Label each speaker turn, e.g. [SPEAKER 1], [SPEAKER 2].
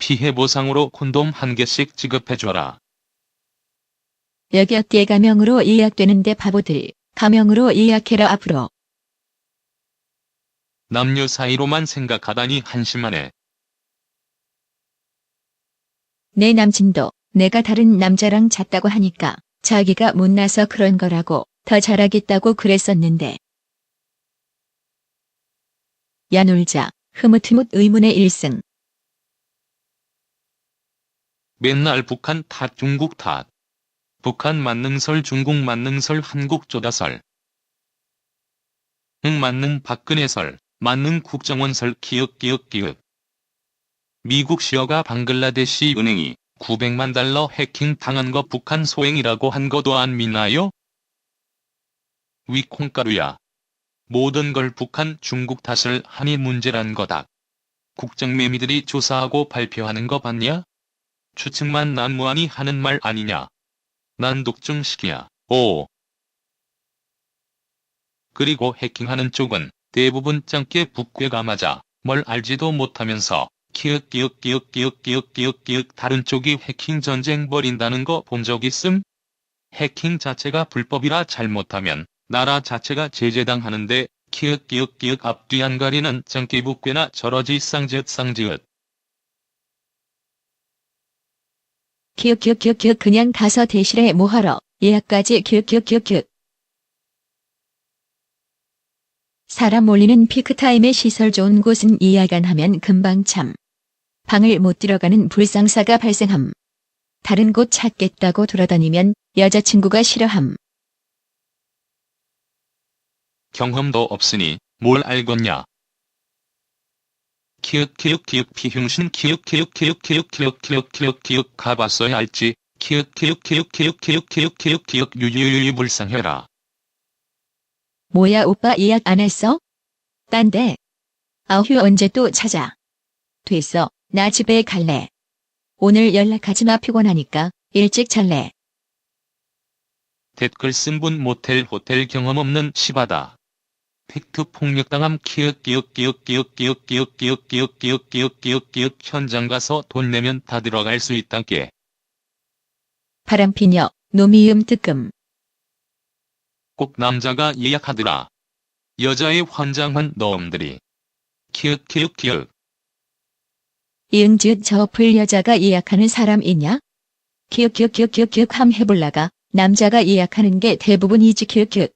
[SPEAKER 1] 피해 보상으로 콘돔 한 개씩 지급해줘라.
[SPEAKER 2] 여기 어디에 가명으로 예약되는데 바보들. 가명으로 예약해라 앞으로.
[SPEAKER 1] 남녀 사이로만 생각하다니 한심하네.
[SPEAKER 2] 내 남친도 내가 다른 남자랑 잤다고 하니까 자기가 못나서 그런 거라고 더 잘하겠다고 그랬었는데. 야 놀자. 흐뭇흐뭇 의문의 일승.
[SPEAKER 1] 맨날 북한 탓 중국 탓. 북한 만능설 중국 만능설 한국 조다설. 응 만능 박근혜설, 만능 국정원설 기억 기억 기억. 미국 시어가 방글라데시 은행이 900만 달러 해킹 당한 거 북한 소행이라고 한 거도 안 믿나요? 위 콩가루야. 모든 걸 북한 중국 탓을 하니 문제란 거다. 국정매미들이 조사하고 발표하는 거 봤냐? 추측만 난무하니 하는 말 아니냐? 난 독증식이야. 오. 그리고 해킹하는 쪽은 대부분 짱깨 북괴가 맞아 뭘 알지도 못하면서 키읔키읔키읔키읔키읔키읔키읔 다른 쪽이 해킹 전쟁 벌인다는 거 본 적 있음? 해킹 자체가 불법이라 잘못하면 나라 자체가 제재당하는데 키읔키읔키읔 앞뒤 안 가리는 짱깨 북괴나 저러지 쌍지읒 쌍지읒.
[SPEAKER 2] 키읔키읔키읔키읔 그냥 가서 대실에 뭐하러 예약까지 키읔키읔키읔키읔. 사람 몰리는 피크타임에 시설 좋은 곳은 안 하면 금방 참. 방을 못 들어가는 불상사가 발생함. 다른 곳 찾겠다고 돌아다니면 여자친구가 싫어함.
[SPEAKER 1] 경험도 없으니 뭘 알겠냐. 키읔 키읔 키읔 피흉신 키읔 키읔 키읔 키읔 키읔 키읔 키읔 키읔 가봤어야 알지. 키읔 키읔 키읔 키읔 키읔 키읔 키읔 키읔 유유유유 불쌍해라.
[SPEAKER 2] 뭐야 오빠 예약 안 했어? 딴데. 아휴 언제 또 찾아. 됐어. 나 집에 갈래. 오늘 연락하지 마 피곤하니까 일찍 잘래.
[SPEAKER 1] 댓글 쓴 분 모텔 호텔 경험 없는 시바다. 팩트 폭력당함 키읔키읔키읔키읔키읔키읔키읔키읔키읔키읔키읔키읔키읔 현장 가서 돈 내면 다 들어갈 수 있단께.
[SPEAKER 2] 바람피녀 노미음 뜨끔.
[SPEAKER 1] 꼭 남자가 예약하더라. 여자의 환장한 놈들이. 키읔 키읔 키읔.
[SPEAKER 2] 이응지읒 저 어플 여자가 예약하는 사람 있냐? 키읔 키읔 키읔 키읔 함 해볼라가 남자가 예약하는 게 대부분 이지 키읔 키읔.